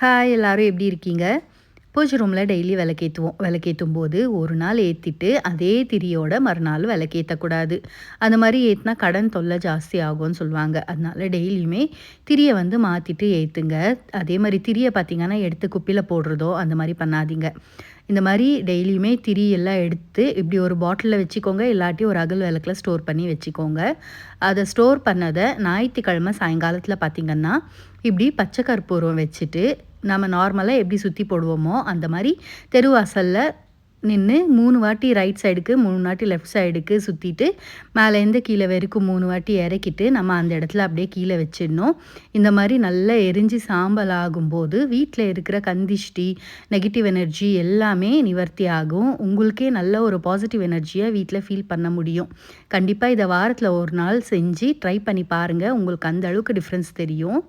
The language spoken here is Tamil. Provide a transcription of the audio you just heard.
ஹாய் எல்லோரும் எப்படி இருக்கீங்க? பூஜை ரூமில் டெய்லி விளக்கேற்றுவோம் விளக்கேற்றும் போது ஒரு நாள் ஏற்றிட்டு அதே திரியோட மறுநாள் விளக்கேற்றக்கூடாது அந்த மாதிரி ஏற்றினா கடன் தொல்லை ஜாஸ்தி ஆகும்னு சொல்லுவாங்க. அதனால டெய்லியுமே திரியை வந்து மாற்றிட்டு ஏற்றுங்க அதே மாதிரி திரியை பார்த்தீங்கன்னா எடுத்து குப்பியில் போடுறதோ அந்த மாதிரி பண்ணாதீங்க. இந்த மாதிரி டெய்லியுமே திரி எல்லாம் எடுத்து இப்படி ஒரு பாட்டிலில் வச்சுக்கோங்க. இல்லாட்டி ஒரு அகல் விளக்கில் ஸ்டோர் பண்ணி வச்சுக்கோங்க. அதை ஸ்டோர் பண்ணதை ஞாயிற்றுக்கிழமை சாயங்காலத்தில் பார்த்திங்கன்னா இப்படி பச்சை கற்பூரம் வச்சுட்டு நம்ம நார்மலாக எப்படி சுற்றி போடுவோமோ அந்த மாதிரி தெருவாசலில் நின்று மூணு வாட்டி ரைட் சைடுக்கு மூணு வாட்டி லெஃப்ட் சைடுக்கு சுற்றிட்டு மேலேருந்து கீழே வரைக்கும் மூணு வாட்டி இறக்கிட்டு நம்ம அந்த இடத்துல அப்படியே கீழே வச்சிடணும். இந்த மாதிரி நல்லா எரிஞ்சு சாம்பல் ஆகும்போது வீட்டில் இருக்கிற கந்திஷ்டி நெகட்டிவ் எனர்ஜி எல்லாமே நிவர்த்தி ஆகும். உங்களுக்கே நல்ல ஒரு பாசிட்டிவ் எனர்ஜியை வீட்டில் ஃபீல் பண்ண முடியும். கண்டிப்பாக இதை வாரத்தில் ஒரு நாள் செஞ்சு ட்ரை பண்ணி பாருங்கள் உங்களுக்கு அந்த அளவுக்கு டிஃப்ரென்ஸ் தெரியும்.